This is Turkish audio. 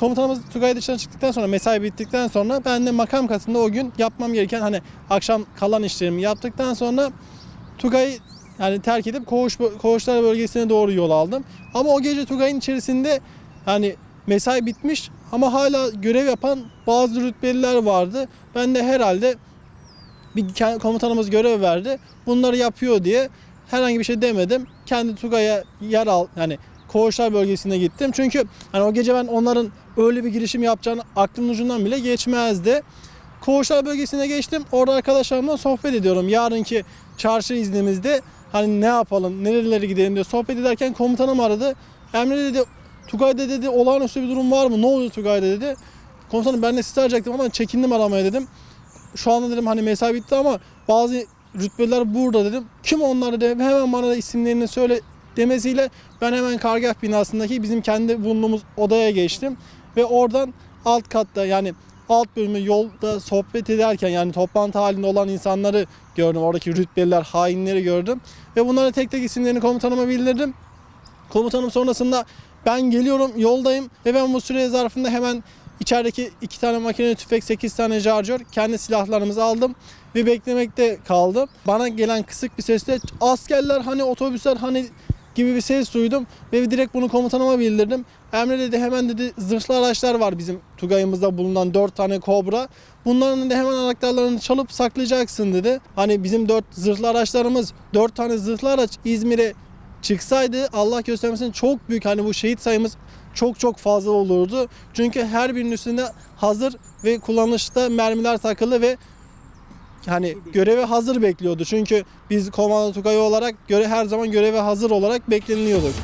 komutanımız Tugay dışarı çıktıktan sonra mesai bittikten sonra ben de makam katında o gün yapmam gereken hani akşam kalan işlerimi yaptıktan sonra Tugay'ı yani terk edip koğuş, koğuşlar bölgesine doğru yol aldım. Ama o gece Tugay'ın içerisinde yani mesai bitmiş ama hala görev yapan bazı rütbeliler vardı. Ben de herhalde bir komutanımız görev verdi. Bunları yapıyor diye herhangi bir şey demedim. Kendi Tugay'a yer al yani koğuşlar bölgesine gittim. Çünkü hani o gece ben onların öyle bir girişim yapacağını aklımın ucundan bile geçmezdi. Koğuşlar bölgesine geçtim. Orada arkadaşlarımla sohbet ediyorum. Yarınki çarşı iznimizde hani ne yapalım, nerelere gidelim diye sohbet ederken komutanım aradı. Emre dedi, Tugay'da dedi olağanüstü bir durum var mı? Ne oluyor Tugay'da dedi. Komutanım ben de sizi arayacaktım ama çekindim aramaya dedim. Şu anda dedim hani mesai bitti ama bazı rütbeliler burada dedim. Kim onlar dedim. Hemen bana da isimlerini söyle demesiyle ben hemen kargah binasındaki bizim kendi bulunduğumuz odaya geçtim. Ve oradan alt katta yani alt bölümü yolda sohbet ederken yani toplantı halinde olan insanları gördüm. Oradaki rütbeliler, hainleri gördüm. Ve bunlara tek tek isimlerini komutanıma bildirdim. Komutanım sonrasında ben geliyorum yoldayım ve ben bu süre zarfında hemen içerideki iki tane makine tüfek, 8 tane şarjör kendi silahlarımızı aldım ve beklemekte kaldım. Bana gelen kısık bir sesle askerler hani otobüsler hani gibi bir ses duydum ve direkt bunu komutanıma bildirdim. Emre dedi hemen dedi zırhlı araçlar var bizim Tugay'ımızda bulunan 4 tane Kobra. Bunların da hemen anahtarlarını çalıp saklayacaksın dedi. Hani bizim 4 zırhlı araçlarımız 4 tane zırhlı araç İzmir'e çıksaydı Allah göstermesin çok büyük hani bu şehit sayımız çok çok fazla olurdu. Çünkü her birinin üstünde hazır ve kullanışta mermiler takılı ve hani göreve hazır bekliyordu. Çünkü biz komando Tugay olarak göre her zaman göreve hazır olarak bekleniyorduk.